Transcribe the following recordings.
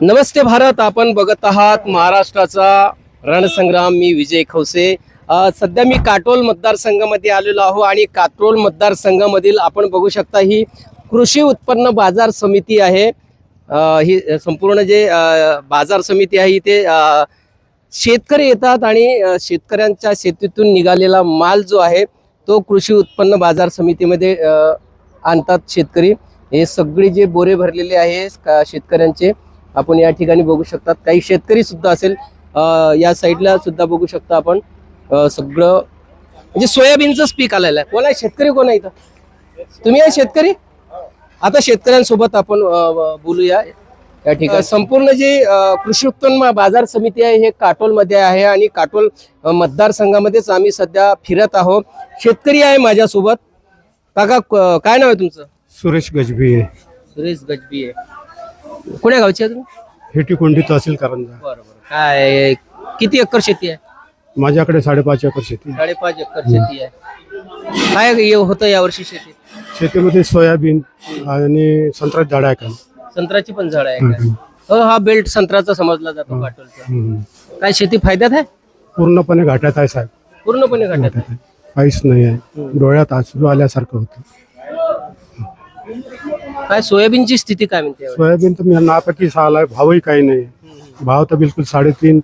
नमस्ते भारत आपण बघत आहात महाराष्ट्राचा रणसंग्राम मी विजय खवसे सध्या मी काटोल मतदारसंघामध्ये आलेलो आहो आणि काटोल मतदारसंघामधील आपण बघू शकता ही कृषी उत्पन्न बाजार समिती आहे. ही संपूर्ण जे बाजार समिती आहे इथे शेतकरी येतात आणि शेतकऱ्यांच्या शेतीतून निघालेला माल जो आहे तो कृषी उत्पन्न बाजार समितीमध्ये आणतात शेतकरी. हे सगळे जे बोरे भरलेले आहे का- शेतकऱ्यांचे आपण या ठिकाणी बघू शकतात. काही शेतकरी सुद्धा असेल या साईडला सुद्धा बघू शकता आपण. सगळं म्हणजे सोयाबीनचंच पीक आलेलं आहे. कोण आहे? शेतकरी कोण आहे इथं? तुम्ही आहे शेतकरी? आता शेतकऱ्यांसोबत आपण बोलूया. या ठिकाणी संपूर्ण जे कृषी उत्पन्न बाजार समिती आहे हे काटोलमध्ये आहे आणि काटोल मतदारसंघामध्येच आम्ही सध्या फिरत आहोत. शेतकरी आहे माझ्यासोबत. काका काय नाव आहे तुमचं? सुरेश गजबी आहे सुरेश गजबी आहे कोण्या गावचे आहे तुम्ही? हेटीकोंडी तहसील कारंजा. बरं बरं. काय किती एकर शेती आहे? माझ्याकडे साडेपाच एकर शेती आहे. साडेपाच एकर शेती आहे. काय हे होतं यावर्षी शेतीत शेतीमध्ये सोयाबीन आणि संत्रा झाड आहे का? संत्र्याची पण झाड आहे काय हो हा बेल्ट संत्र्याचा समजला जातो हम्म. काय शेती फायद्यात आहे? पूर्णपणे घाट्यात आहे साहेब. पूर्णपणे घाट्यात आहे. काहीच नाही आहे. डोळ्यात आसरू आल्यासारखं होतं. काय सोयाबीनची स्थिती काय म्हणते यावेळी? सोयाबीन तर मी नापैकी सहाला आहे भावही काही नाही. भाव तर बिलकुल साडेतीन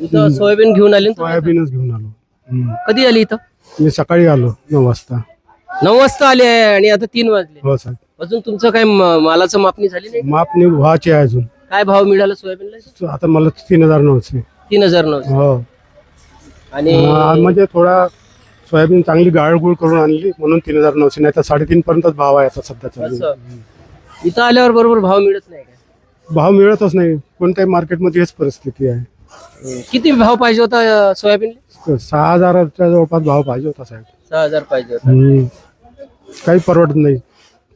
इथं सोयाबीन घेऊन आली ना तुम्ही? सोयाबीनच घेऊन आलो. हम्म. कधी आली इथं? मी सकाळी आलो नऊ वाजता. नऊ वाजता आले आहे आणि आता तीन वाजले. हो साहेब. अजून तुमचं काय म- मालाचं मापणी झाली नाही? मापणी व्हायची आहे अजून. काय भाव मिळाला सोयाबीनला? आता मला तीन हजार नऊशे. तीन हजार नऊ हो. आणि हा, म्हणजे थोडा सोयाबीन चांगली गाळगुळ करून आणली म्हणून तीन हजार नऊशे नाही तर साडेतीन पर्यंतच भाव आहे आता सध्या चालू असं. इथं आल्यावर बरोबर भाव मिळत नाही काय भाव मिळतच नाही. कोणत्याही मार्केटमध्ये हेच परिस्थिती आहे. किती भाव पाहिजे होता अं, सोयाबीनला? सहा हजाराच्या जवळपास भाव पाहिजे होता साहेब. सहा हजार पाहिजे होता. हम्म. काही परवडत नाही.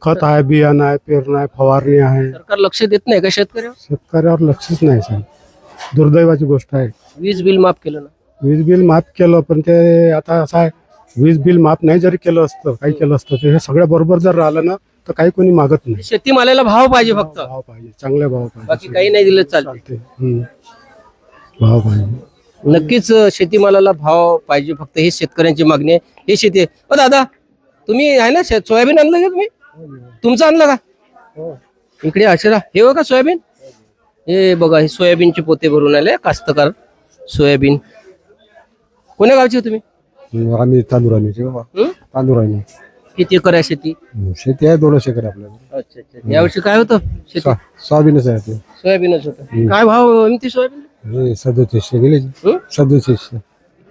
खत आहे बियाणं आहे पेरणं आहे फवारणी आहे. सरकार लक्ष देत नाही का शेतकऱ्यावर? शेतकऱ्यावर लक्षच नाही साहेब. दुर्दैवाची गोष्ट आहे. वीज बिल माफ केलं ना? वीज बिल माफ केलं पण ते आता असं आहे. वीज बिल माफ नाही जरी केलं असतं काही केलं असतं ते हे सगळ्या बरोबर जर राहिलं ना तर काही कोणी मागत नाही. शेतीमालाला भाव पाहिजे फक्त. भाव पाहिजे चांगले भाव बाकी पाहिजे काही नाही दिलं चालते चालते हम्म. भाव पाहिजे. नक्कीच अं, शेतीमालाला भाव पाहिजे फक्त ही शेतकऱ्यांची मागणी आहे. हे शेती आहे. ओ दादा तुम्ही आहे ना शे- सोयाबीन आणलं का तुम्ही? तुमचं आणलं का? इकडे अक्षरा हे बघा सोयाबीन. हे बघा हे सोयाबीनचे पोते भरून आले कास्तकार सोयाबीन. कोण्या गावचे हो तुम्ही? आम्ही तांदूळ हं? तांदूळ आहे किती एकर आहे शेती? शेती आहे दोनशे एकर आपल्याला अच्छा अच्छा. यावर्षी काय होतं शेती? सोयाबीनच आहे सोयाबीनच होतं. काय भाव म्हणते सोयाबीन? हे सदोतीसशे गेले हं? सदोतीसशे.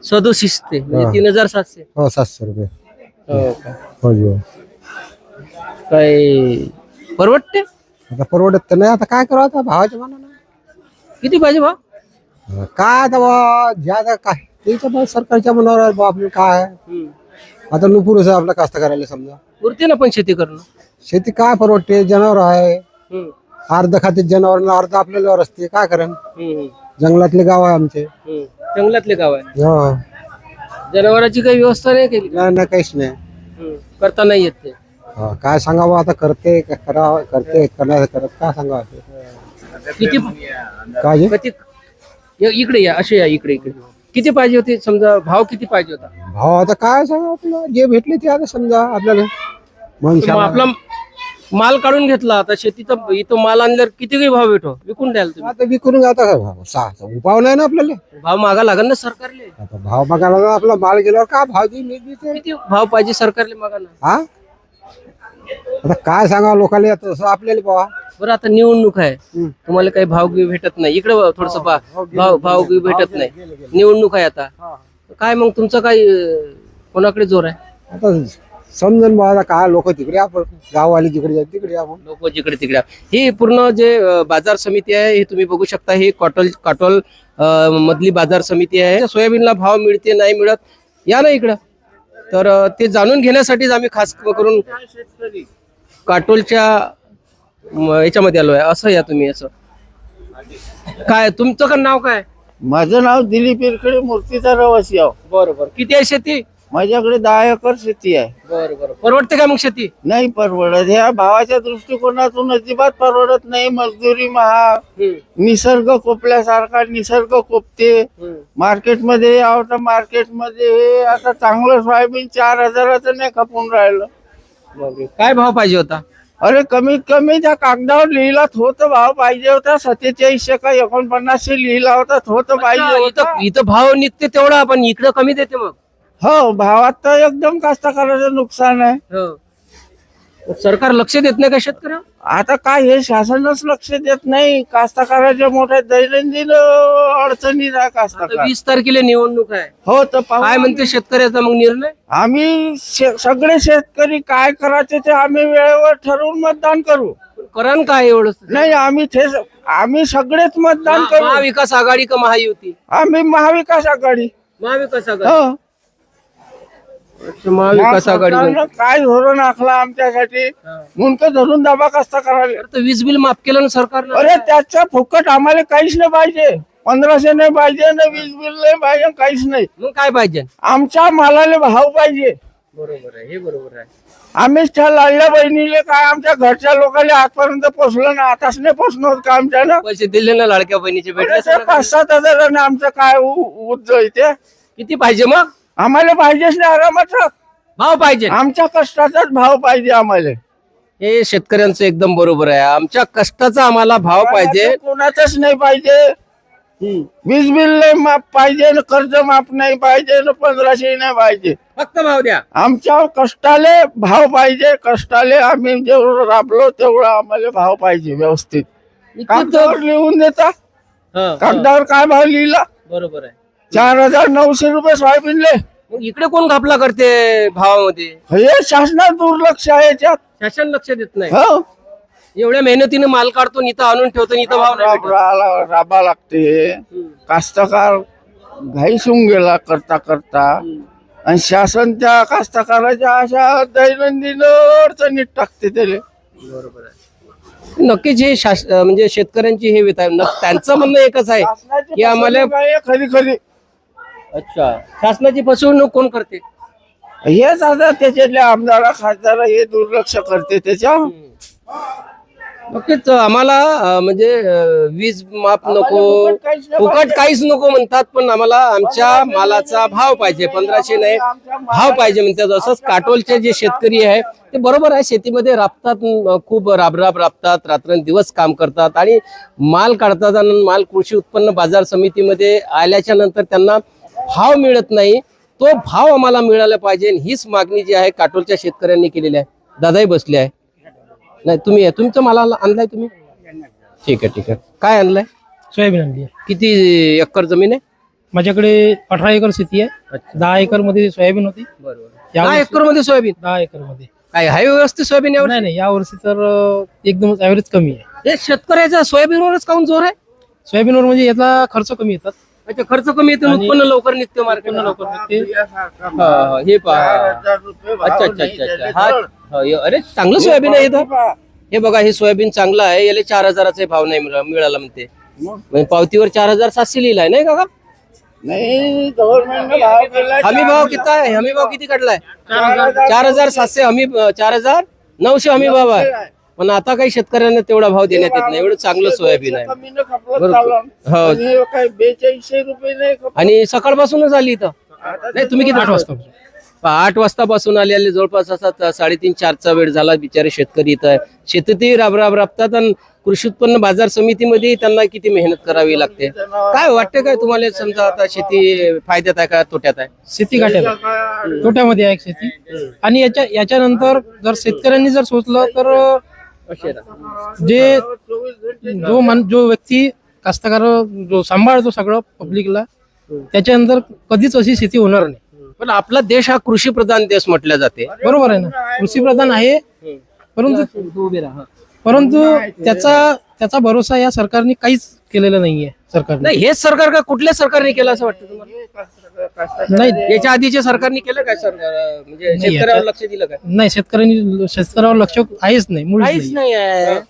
सदोतीस ते म्हणजे तीन हजार सातशे. हो सातशे रुपये. हो का? हो जी काय परवडते? आता परवडत तर नाही. आता काय करावं आता भावाच्या मानानं. किती पाहिजे भाव? काय आता बा? ज्यादा काय ते तर बा सरकारच्या मनावर आहे बा आपलं काय आहे. आता नुपुरच आहे आपलं कास्तकारायला समजा पुरते ना पण शेती करणं शेती काय परवडते जनावर आहे हम्म, अर्ध खाते जनावर अर्ध आपल्याला असते काय करण हम्म, जंगलातले गाव आहे आमचे हम्म. जंगलातले गाव आहे हो। जनावरांची काही व्यवस्था नाही केली? नाही नाही, काहीच नाही। हम्म, करता नाही येत ते? हा, काय सांगावं आता? करते का करा करते करणार करत काय सांगावं किती काय जे? इकडे या असे या इकडे इकडे. किती पाहिजे होते? समजा भाव किती पाहिजे होता? भाव आता काय सांगावं आपलं? जे भेटले ते आता समजा आपल्याला. मग आपला माल काढून घेतला आता शेतीचा इथं माल आणल्यावर किती भाव भेटो विकून द्याल तुम्ही. आता विकून आता काय भाव? सहा उपाव नाही ना आपल्याला. भाव मागा लागेल ना सरकारले. आता भाव बघायला ना आपला माल गेल्यावर काय भाव देईल मी. किती भाव पाहिजे सरकारले मागा हा? आता काय सांगावं लोकांना तसं आपल्याला बाबा बरं आता निवडणूक आहे. तुम्हाला काही भाव गी भेटत नाही. इकडे थोडस भाव भाव गी भेटत नाही. निवडणूक आहे आता. काय मग तुमचं काय अं, कोणाकडे जोर आहे? आता समजून बाबा काय लोक तिकडे आपण गाववाले जिकडे जातात तिकडे आपण लोक जिकडे तिकडे ही पूर्ण जे अं, बाजार समिती आहे हे तुम्ही बघू शकता. ही कॉटल काटोल अं, मधली बाजार समिती आहे. सोयाबीनला भाव मिळते नाही मिळत. या ना इकडं. तर ते जाणून घेण्यासाठीच आम्ही खास करून काटोलच्या याच्यामध्ये आलो आहे असं या तुम्ही असं. काय तुमचं का नाव काय? माझं नाव दिलीप इरकडे मूर्तीचा रहिवासी आहो. बरोबर. किती आहे शेती? माझ्याकडे दहा एकर शेती आहे. बरं बरं. परवडते का मग शेती? नाही परवडत. ह्या भावाच्या दृष्टिकोनातून अजिबात परवडत नाही. मजदुरी हम्म, निसर्ग कोपल्यासारखा निसर्ग कोपते. मार्केटमध्ये यावं तर मार्केटमध्ये हे आता चांगलं सोयाबीन चार हजाराचं नाही खपून राहिलं. बापरे. काय भाव पाहिजे होता? अरे कमीत कमी त्या कागदावर लिहिला थोत भाव पाहिजे होता. सत्तेचाळीसशे का एकोणपन्नासशे लिहिला होता. थोत पाहिजे अच्छा, होता. इथं इथं भाव निघते तेवढा पण इकडं कमी देते मग. हो भावात तर एकदम कास्तकाराचं नुकसान आहे. हो. सरकार लक्ष देत नाही का शेतकऱ्या? आता काय हे शासनच लक्ष देत नाही. कास्तकाराच्या मोठ्या दैनंदिन अडचणीत आहे कास्तकार. वीस तारखेला निवडणूक आहे. हो तर पाहू काय म्हणते शेतकऱ्याचा मग निर्णय? आम्ही शे- सगळे शेतकरी काय करायचे ते आम्ही वेळेवर ठरवून मतदान करू. करण काय एवढं नाही आम्ही ते आम्ही सगळेच मतदान महा- करू. महाविकास आघाडी का महायुती? आम्ही महाविकास आघाडी. महाविकास आघाडी. हो. महाविकास आघाडी सरकारनं काय धोरण आखला आमच्यासाठी? मुंक धरून दाबा कसा करायला तर वीज बिल माफ केलं ना सरकारनं अरे त्याच्या फुकट आम्हाला काहीच नाही पाहिजे. पंधराशे नाही पाहिजे ना वीज बिल नाही पाहिजे काहीच नाही. मग काय पाहिजे? आमच्या मालाला भाव पाहिजे. बरोबर आहे हे बरोबर आहे. आम्हीच त्या लाडल्या बहिणीले काय आमच्या घरच्या लोकांना आजपर्यंत पोचलो ना आताच नाही पोचणार का आमच्यानं पैसे दिले ना लाडक्या बहिणीचे भेटले? पाच सात हजारानं आमचं काय उज्ज इथे? किती पाहिजे मग? आम्हाला पाहिजेच नाही आरामात भाव पाहिजे. आमच्या कष्टाचाच भाव पाहिजे आम्हाला. हे शेतकऱ्यांचं एकदम बरोबर आहे. आमच्या कष्टाचा आम्हाला भाव पाहिजे. कोणाचंच नाही पाहिजे. वीज बिल नाही माफ पाहिजे न कर्ज माफ नाही पाहिजे न पंधराशे नाही पाहिजे. फक्त भाव द्या. आमच्या कष्टाले भाव पाहिजे कष्टाले आम्ही जेवढं राबलो तेवढं आम्हाला भाव पाहिजे व्यवस्थित. कागदावर लिहून देता. कागदावर काय भाव लिहिला? बरोबर आहे. चार हजार नऊशे रुपये सोयाबीनले. मग इकडे कोण घापला करते भावामध्ये? हे शासनात दुर्लक्ष आहे याच्यात. शासन लक्ष देत नाही. हो. एवढ्या मेहनतीने माल काढतो इथं आणून ठेवतो इथं भाव नाही राब- भेटत. राला- राबा लागते. कास्तकार घाईस होऊन गेला करता करता. आणि शासन त्या कास्तकाराच्या अशा दैनंदिन अडचणीत टाकते त्याला. नक्कीच हे शास अं, म्हणजे शेतकऱ्यांची हे व्यथा आहे. त्यांचं म्हणणं एकच आहे शासनाची की आम्हाला फसवणूक आहे? खरी खरी. अच्छा. शासनाची फसवणूक कोण करते? हेच आता त्याच्यातले आमदार खासदार हे दुर्लक्ष करते त्याच्या. नक्कीच आम्हाला अं, म्हणजे अं, वीज माफ नको फुकट काहीच नाही फुकट काहीच नको म्हणतात पण आम्हाला आमच्या मालाचा भाव पाहिजे पंधराशे नाही भाव पाहिजे म्हणतात. असंच काटोलचे जे शेतकरी आहे ते बरोबर आहे शेतीमध्ये राबतात अं, खूप राबराब राबतात रात्रंदिवस काम करतात आणि माल काढतात आणि माल कृषी उत्पन्न बाजार समितीमध्ये आल्याच्यानंतर त्यांना भाव मिळत नाही तो भाव आम्हाला मिळाला पाहिजे हीच मागणी जी आहे काटोलच्या शेतकऱ्यांनी केलेली आहे. दादाही बसले आहे. नाही तुम्ही तुमचं माला आणलाय तुम्ही? ठीक आहे ठीक आहे. काय आणलाय? सोयाबीन आणली आहे. किती एकर जमीन आहे? माझ्याकडे अठरा एकर शेती आहे. दहा एकरमध्ये सोयाबीन होती. बरोबर. दहा एकरमध्ये सोयाबीन? दहा एकरमध्ये काय हाय व्यवस्थित सोयाबीन यावर? नाही नाही या वर्षी तर अं, एकदम ऍव्हरेज कमी आहे. हे शेतकऱ्याचा सोयाबीनवरच काऊन जोर आहे? सोयाबीनवर म्हणजे याचा खर्च कमी येतात. अच्छा खर्च कमी येतो आणि- उत्पन्न लवकर निघते मार्केट उत्पन्न लवकर निघते. हे पहा. अच्छा अच्छा अच्छा. अच्छा हा हा, हे- अरे चांगलं सोयाबीन आहे इथं. हे बघा हे सोयाबीन चांगलं आहे. याला चार हजाराचा भाव नाही मिळा- मिळाला म्हणते. म्हणजे पावतीवर चार हजार सातशे लिहिलाय नाही का नाही भाव केला हमी भाव किती आहे? हमी भाव किती काढलाय? चार हजार सातशे हमी चार हजार नऊशे हमी भाव आहे. पण आता काही शेतकऱ्यांना तेवढा भाव देण्यात येत नाही. एवढं चांगलं सोयाबीन आहे. बरोबर. हो. आणि हे काय बेचाळीसशे रुपये नाही खपलं. आणि सकाळपासूनच आली इथं. नाही तुम्ही किती आठ वाजता आठ वाजतापासून आले आले. जवळपास असा साडेतीन चारचा वेळ झाला. बिचारे शेतकरी इथं आहे. शेतीतही राब राब राबतात आणि कृषी उत्पन्न बाजार समितीमध्ये त्यांना किती मेहनत करावी लागते? काय वाटतं काय तुम्हाला? समजा आता शेती फायद्यात आहे का तोट्यात आहे? शेती घाट्यात आहे. तोट्यामध्ये आहे शेती. आणि याच्या याच्यानंतर जर शेतकऱ्यांनी जर सोचलं तर जे जो मन जो व्यक्ती कास्तकार जो सांभाळतो सगळं पब्लिकला त्याच्यानंतर कधीच अशी शेती होणार नाही. पण आपला देश हा कृषी प्रधान देश म्हटला जाते. बरोबर आहे ना. कृषी प्रधान आहे परंतु परंतु त्याचा त्याचा भरोसा या सरकारने काहीच केलेला नाहीये सरकारने. नाही हेच सरकार का कुठल्या सरकारने केलं असं वाटतं तुम्हाला? नाही याच्या आधीच्या सरकारने केलं काय सरकार म्हणजे नाही, शेतकऱ्यावर आता- लक्ष दिलं काय? नाही शेतकऱ्यांनी शेतकऱ्यावर लक्ष आहेच नाही मुळीच काहीच नाही. नाही आहे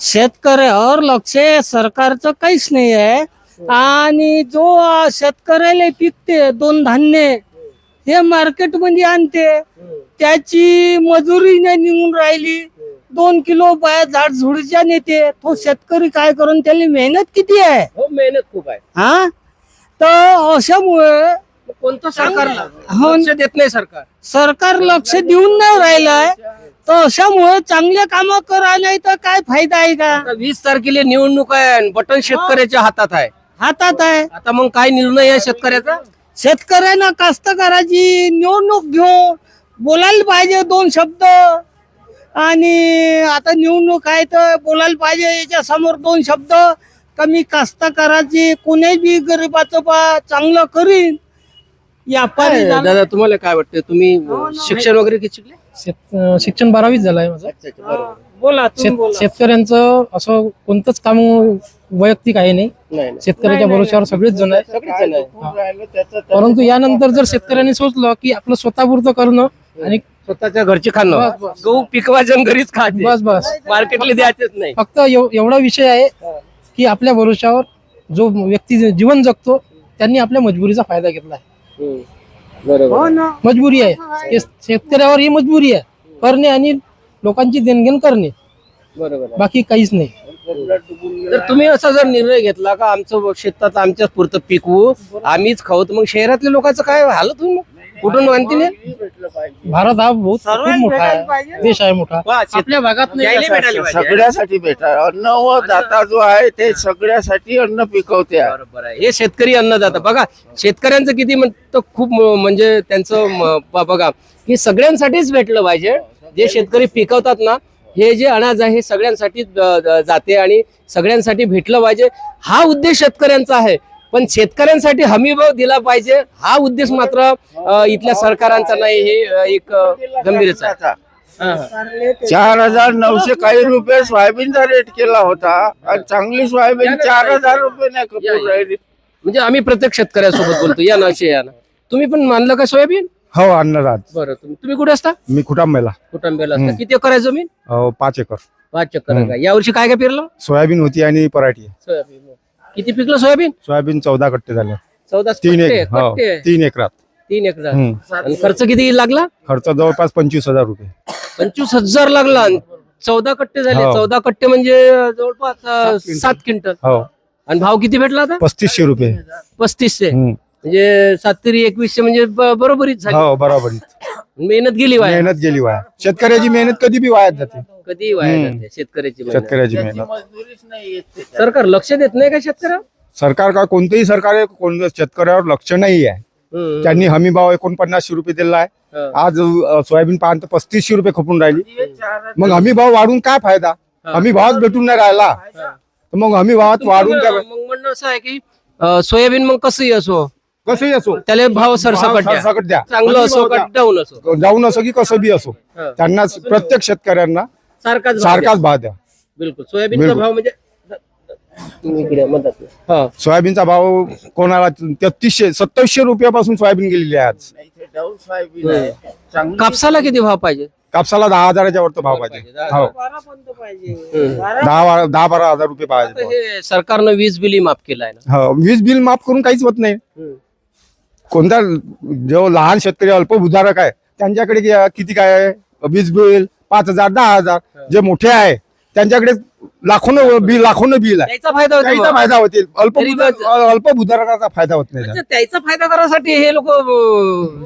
शेतकऱ्यावर लक्ष सरकारचं काहीच नाही आहे आणि जो शेतकऱ्याला पिकते दोन धान्य हे. मार्केटमध्ये आणते त्याची मजुरी नाही निघून राहिली. दोन किलो बाया झाड झुडच्या नेते. तो शेतकरी काय करून त्याला मेहनत किती आहे? हो मेहनत खूप आहे. हा? तर अशामुळे कोणतं सरकार हो. लक्ष देत नाही सरकार. सरकार लक्ष देऊन नाही राहिलंय. तर अशामुळे चांगले काम करा नाही तर काय फायदा आहे का? आता वीस तारखेला निवडणूक आहे आणि बटन शेतकऱ्याच्या हातात आहे. हातात आहे. आता मग काय निर्णय आहे शेतकऱ्याचा? शेतकऱ्यांना कास्तकाराची निवडणूक घेऊन बोलायला पाहिजे दोन शब्द. आणि आता निवडणूक आहे तर बोलायला पाहिजे. याच्या समोर दोन शब्द. कमी कास्तकाराची कोणी बी गरीबाचं बा चांगलं करीन. व्यापारी काय, दादा तुम्हाला काय वाटतं तुम्ही शिक्षण वगैरे किती शिकले शेत- अं, शिक्षण बारावीच झालंय माझं. बोला तुम्ही शेत- बोला. शेतकऱ्यांचं असं कोणतंच काम वैयक्तिक आहे नाही. नाही नाही. शेतकऱ्याच्या भरोश्यावर सगळेच जण आहे सगळेच जण आहे. परंतु यानंतर जर शेतकऱ्यांनी सोचलं की आपलं स्वतःपुरतं करणं आणि स्वतःच्या घरचे खाणं. बस, बस. गहू पिकवायचं आणि घरीच खाते बस बस. मार्केटला द्यायचंच नाही. फक्त एव- एवढा विषय आहे की आपल्या भरोश्यावर जो व्यक्ती जीवन जगतो त्यांनी आपल्या मजबुरीचा फायदा घेतला आहे. बरोबर हो मजबुरी आहे. हे शेतकऱ्यावर ही मजबुरी आहे. करणे आणि लोकांची देणघेण करणे. बरोबर आहे. बाकी काहीच नाही. तर तुम्ही असा जर निर्णय घेतला का आमचं शेतात आमच्याच पुरतं पिकवू आम्हीच खाऊ तर मग शहरातल्या लोकांचं काय हालत होईल मग? कुठून हे? भारत हा बहुत खूप मोठा आहे. देश आहे मोठा. आपल्या भागात. सगळ्यासाठी भेटा अन्न व दाता जो आहे ते सगळ्यासाठी अन्न पिकवते. हे शेतकरी अन्नदाता. बघा शेतकऱ्यांचं किती म्हणतं खूप म्हणजे त्यांचं बघा की सगळ्यांसाठीच भेटलं पाहिजे. जे शेतकरी पिकवतात ना हे जे अनाज आहे हे सगळ्यांसाठी जाते आणि सगळ्यांसाठी भेटलं पाहिजे. हा उद्देश शेतकऱ्यांचा आहे. पण शेतकऱ्यांसाठी हमी भाव दिला पाहिजे हा उद्देश मात्र इथल्या सरकारांचा नाही हे एक अ, गंभीरच आहे. हा. चार हजार नऊशे काही रुपये सोयाबीनचा रेट केला होता. आणि चांगली सोयाबीन चार हजार रुपये नाही राहिली म्हणजे आम्ही प्रत्येक शेतकऱ्यासोबत बोलतो या ना असे या ना. तुम्ही पण मानलं का सोयाबीन? हो अन्नराज बरं तुम्ही तुम्ही कुठे असता? मी कुटांबेला. कुटुंबियाला असता. किती एकर आहे जमीन? पाच एकर. पाच आहे का? यावर्षी काय काय पेरलं? सोयाबीन होती आणि पराठी. सोयाबीन किती पिकलं सोयाबीन? सोयाबीन चौदा कट्टे झाले. चौदा तीन कट्टे, एक हो कट्टे. तीन एकरात तीन हम्म. आणि खर्च किती लागला? खर्च जवळपास पंचवीस हजार रुपये. पंचवीस हजार लागला. आणि चौदा कट्टे झाले. हो. चौदा कट्टे म्हणजे जवळपास अं, सात क्विंटल. हो. आणि भाव किती भेटला आता? पस्तीसशे रुपये. पस्तीसशे. हम्म. म्हणजे सात तरी एकवीसशे म्हणजे ब- बरोबरीच झाली. हो बरोबर मेहनत गेली वाया. मेहनत गेली वाया. शेतकऱ्याची मेहनत कधी बी वायात जाते. कधी वाया हम्म. जाते? शेतकऱ्याची मेहनत. शेतकऱ्याची मेहनत. सरकार लक्ष देत नाही का शेतकऱ्या सरकार का कोणतेही सरकार आहे, कोण शेतकऱ्यावर लक्ष नाही आहे. त्यांनी हमी भाव एकोणपन्नासशे रुपये दिला आहे. आज अं, सोयाबीन पाहून तर पस्तीसशे रुपये खपून राहिली. मग हमी भाव वाढून काय फायदा? हमी भावात भेटून नाही राहिला. तर मग हमी भावात वाढून काय मग म्हणणं असं आहे की अं, सोयाबीन मग कसंही असो कसंही असो त्याला भाव सरसकट द्या. सरसकट द्या चांगलं असो का. डाऊन असो जाऊन असो की कसं बी असो हा. त्यांना प्रत्येक शेतकऱ्यांना सारखाच भाव द्या. सारखाच भाव द्या बिलकुल सोयाबीनचा बिलकुल. भाव म्हणजे तुम्ही इकडे मदत नाही. हा. सोयाबीनचा भाव कोणाला तेहतीसशे सत्तावीसशे रुपयापासून सोयाबीन गेलेली आहे आज कापसाला किती भाव पाहिजे कापसाला दहा हजाराच्या वरती भाव पाहिजे हो. दहा बारा- दहा बारा हजार रुपये पाहिजे हे सरकारनं वीज बिली माफ केलं आहे ना हो वीज बिल माफ करून काहीच होत नाही हम्म. कोणता जो लहान शेतकरी अल्पभूधारक आहे त्यांच्याकडे किती काय आहे? वीज बिल पाच हजार दहा हजार जे मोठे आहे त्यांच्याकडे लाखोनं बिल लाखोनं बिल आहे. त्याचा फायदा होतो. त्याचा. फायदा होतील. गरीब- अल्पभूधारकाचा फायदा होत नाही. त्याचा फायदा करासाठी हे लोक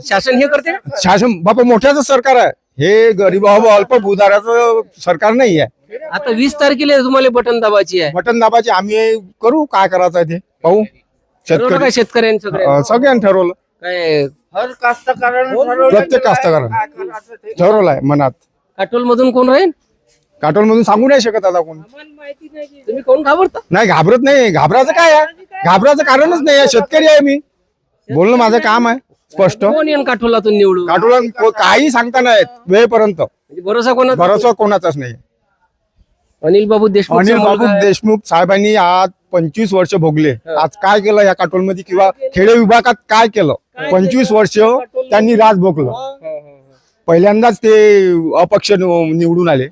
शासन हे करते? शासन बाबा मोठ्याच सरकार आहे. हे गरीब अल्पभूधाराचं सरकार नाही आहे. आता वीस तारखेला तुम्हाला बटन दाबायची आहे. बटन दाबाचे आम्ही करू काय करायचं आहे ते? पाहू. ठरवलं शेतकरी काय शेतकऱ्यांनी सगळे अं, सगळ्यांनी ठरवलं. काय? हर कास्तकारानं हो, ठरवलं प्रत्येक की काय- कास्तकारानं. काय करायचं ते. ठरवलं. आहे मनात. काटोल मधून कोण राहील काटोल मधून सांगू नाही शकत आता कोण. तुम्ही कोण घाबरता? नाही घाबरत नाही. घाबरायचं काय आहे? घाबरायचं कारणच नाही आहे. शेतकरी आहे मी. बोलणं माझं काम आहे. स्पष्ट. कोण काठोलातून निवडून? काटोला काही सांगता नाही येत वेळपर्यंत. म्हणजे भरोसा कोणाचा? भरोसा कोणाचाच नाही. अनिल बाबू देशमुख अनिल बाबू देशमुख साहेबांनी आज पंचवीस वर्ष भोगले. आज काय केलं या काटोलमध्ये किंवा खेडे विभागात काय केलं? पंचवीस वर्ष त्यांनी राज भोगलं. पहिल्यांदाच ते अपक्ष निव- निवडून आले.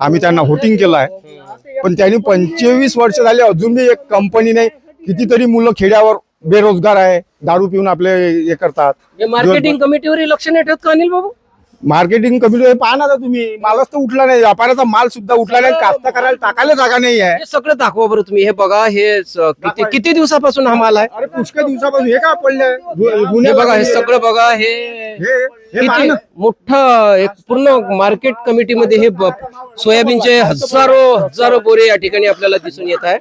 आम्ही त्यांना व्होटिंग केलं आहे. पण त्यांनी पंचवीस वर्ष झाले अजून बी एक कंपनी नाही कितीतरी मुलं खेड्यावर बेरोजगार आहे दारू पिऊन आपले हे करतात. मार्केटिंग कमिटीवर लक्ष नाही ठेवत का अनिल बाबू? मार्केटिंग कमी हे पहा ना तुम्ही. मालच तर उठला नाही. व्यापाराचा माल सुद्धा उठला नाही. कास्त करायला टाकायला जागा नाही आहे. हे सगळं दाखवा बरं तुम्ही. हे बघा हे स- किती किती दिवसापासून हा माल आहे? अरे पुष्कळ दिवसापासून. हे का पडलंय? गु- हे गुन्हे बघा हे हे- सगळं बघा हे हे हे पहा किती ना. मोठं एक पूर्ण मार्केट कमिटीमध्ये हे ब- सोयाबीनचे हजारो हजारो बोरे या ठिकाणी आपल्याला दिसून येत आहे.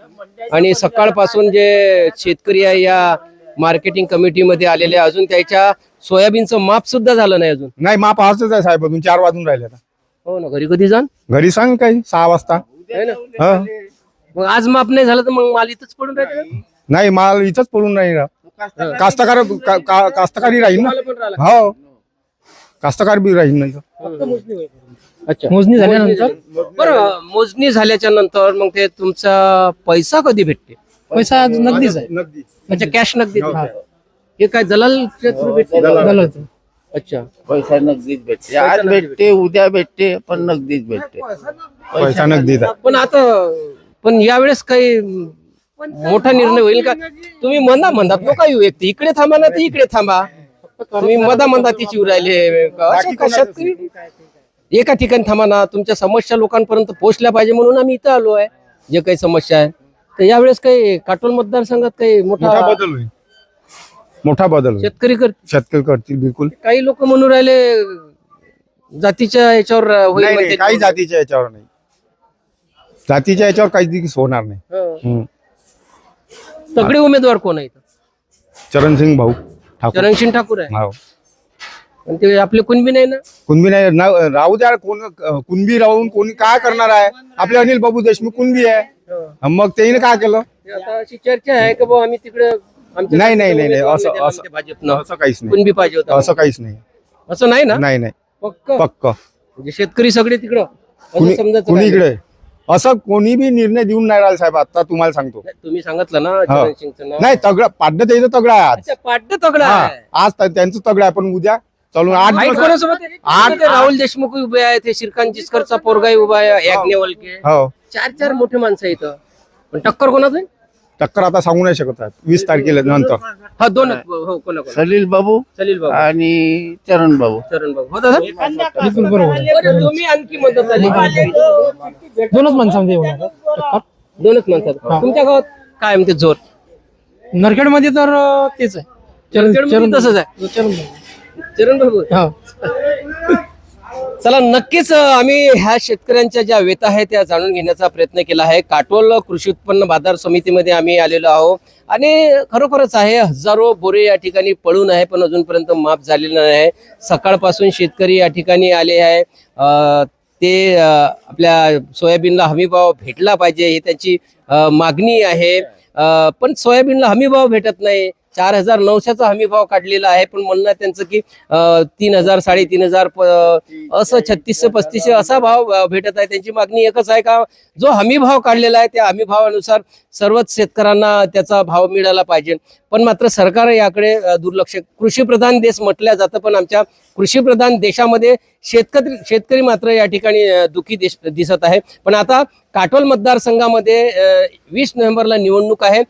आणि सकाळपासून जे शेतकरी आहे या मार्केटिंग कमिटीमध्ये आलेले अजून त्याच्या सोयाबीनचं माप सुद्धा झालं नाही अजून. नाही मा पाहायचंच आहे साहेब अजून चार वाजून राहिले आता. हो ना घरी कधी जाण? घरी सांग काही सहा वाजता. है ना? हा. मग आज माप नाही झालं तर मग माल इथंच पडून राहते नाही माल इथंच पडून राहील. ना. कास्तकार का- का- कास्तकारी राहील ना. हो. कास्तकार बी राहील नाही अच्छा. मोजणी झाल्यानंतर? बरं मोजणी झाल्याच्यानंतर मग ते तुमचा पैसा कधी भेटते? पैसा नगदीच आहे. अच्छा कॅश नगदी हे. काय दलाल होतं. अच्छा. पैसा नगदीच भेटते. आज भेटते उद्या भेटते पण नगदीच भेटते. पैसा नगदी पण आता पण यावेळेस काही मोठा निर्णय होईल का? तुम्ही म्हणा म्हणतात नको काही व्यक्ती. इकडे थांबा ना तर इकडे थांबा. तुम्ही मधा मधा तिची येऊ राहिले. असं कशात तरी? एका ठिकाणी थांबा ना. तुमच्या समस्या लोकांपर्यंत पोहोचल्या पाहिजे म्हणून आम्ही इथं आलो आहे. जे काही समस्या आहे. तर यावेळेस काही काटोल मतदारसंघात काही मोठा मोठा बदल होईल. मोठा बदल होईल. शेतकरी कर शेतकरी करतील बिलकुल. काही लोक म्हणून राहिले जातीच्या याच्यावर होईल नाही, नाही, म्हणते. काही जातीच्या याच्यावर नाही. जातीच्या याच्यावर काही दिवस होणार नाही. हं. हम्म. तगडे उमेदवार कोण आहेत चरणसिंग भाऊ ठाकूर. चरणसिंग ठाकूर आहे. हो. पण ते आपले कुणबी नाही ना? कुणबी नाही ना- राहू द्या कोण कुणबी राहून कोणी काय करणार आहे? आपले अनिल बाबू देशमुख कुणबी आहे? मग त्याने काय केलं? आता अशी चर्चा आहे की बाबा आम्ही तिकडे आमच्या नाही, नाही, नाही, नाही, उमेदवार असं- असं- भाजपनं असं काहीच नाही. कुणबी पाहिजे होता. असं काहीच नाही. असं नाही ना? नाही नाही. पक्क. पक्क. म्हणजे शेतकरी सगळे तिकडं. असं कुणी समजायचं कुणी काय? इकडे? असं कोणी बी निर्णय देऊन नाही राहिला साहेब आता तुम्हाला सांगतो. तुम्ही सांगितलं ना नाव. नाही तगडा पाड्य त्याचं तगडा आहे आज अच्छा पाड्य तगडा हा. आहे. आज त्या- त्यांचं तगडा आहे पण उद्या चालून आठ फाईट दिवस कोणासोबत आहे? आठ- ते राहुल देशमुख उभे आहेत ते श्रीकांत जिचकरचा पोरगाही उभा आहे याज्ञवल्के हो. चार चार मोठे माणसं आहेत इथं. पण टक्कर कोणाचं आहे? टक्कर आता सांगू नाही शकत आहेत. वीस तारखेला नंतर. हा दोन हो कोणा कोणा सलील बाबू सलील बाबू. आणि चरण बाबू. चरण बाबू. हो दादा? बिलकुल बरोबर आहे. बरं, तुम्ही आणखी मदत झाली. दोनच माणसामध्ये होणार टक्कर. दोनच म्हणतात तुमच्या गावात काय म्हणते जोर? नरखेडमध्ये तर अं, तेच आहे. चरण तसंच आहे. चरण चरण बाबू. हा. चला नक्कीच आम्ही ह्या शेतकऱ्यांच्या ज्या व्यथा आहेत त्या जाणून घेण्याचा प्रयत्न केला आहे. काटोल कृषी उत्पन्न बाजार समितीमध्ये आम्ही आलेलो आहोत. आणि खरोखरच आहे हजारो बोरे या ठिकाणी पळून आहे पण अजूनपर्यंत माफ झालेलं नाही आहे. सकाळपासून शेतकरी या ठिकाणी आले आहे ते आपल्या सोयाबीनला हमीभाव भेटला पाहिजे ही त्यांची मागणी आहे. पण सोयाबीनला हमीभाव भेटत नाही. चार हजार नऊशेचा हमी भाव काढलेला आहे पण म्हणणं त्यांचं की तीन हजार साडेतीन हजार असं छत्तीसशे पस्तीसशे असा भाव भेटत आहे. त्यांची मागणी एकच आहे का जो हमी भाव काढलेला आहे त्या हमी भावानुसार सर्वच शेतकऱ्यांना त्याचा भाव मिळाला पाहिजे. पण मात्र सरकार याकडे दुर्लक्ष कृषीप्रधान देश म्हटल्या जातं पण आमच्या कृषीप्रधान देशामध्ये शेतकरी शेतकरी मात्र या ठिकाणी दुखी देश दिसत आहे. पण आता काटोल मतदारसंघामध्ये वीस नोव्हेंबरला निवडणूक आहे.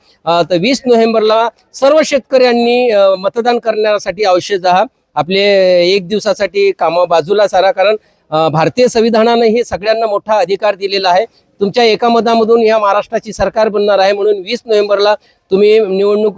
तर वीस नोव्हेंबरला सर्व शेतकऱ्यांनी मतदान करण्यासाठी अवश्य जा आपले एक दिवसासाठी कामं बाजूला सारा. कारण भारतीय संविधानानं हे सगळ्यांना मोठा अधिकार दिलेला आहे. तुमच्या एका मतामधून या महाराष्ट्राची सरकार बनणार आहे म्हणून वीस नोव्हेंबरला तुम्ही निवडणूक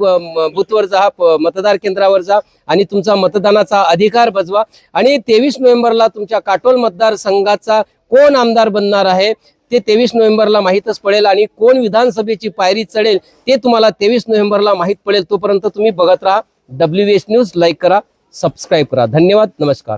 बूथवर जा प- मतदार केंद्रावर जा आणि तुमचा मतदानाचा अधिकार बजवा. आणि तेवीस नोव्हेंबरला तुमच्या काटोल मतदारसंघाचा कोण आमदार बनणार आहे ते तेवीस नोव्हेंबरला माहीतच पडेल आणि कोण विधानसभेची पायरी चढेल ते तुम्हाला तेवीस नोव्हेंबरला माहीत पडेल. तोपर्यंत तुम्ही बघत राहा. डब्ल्यू एस न्यूज लाईक करा सबस्क्राईब करा. धन्यवाद. नमस्कार.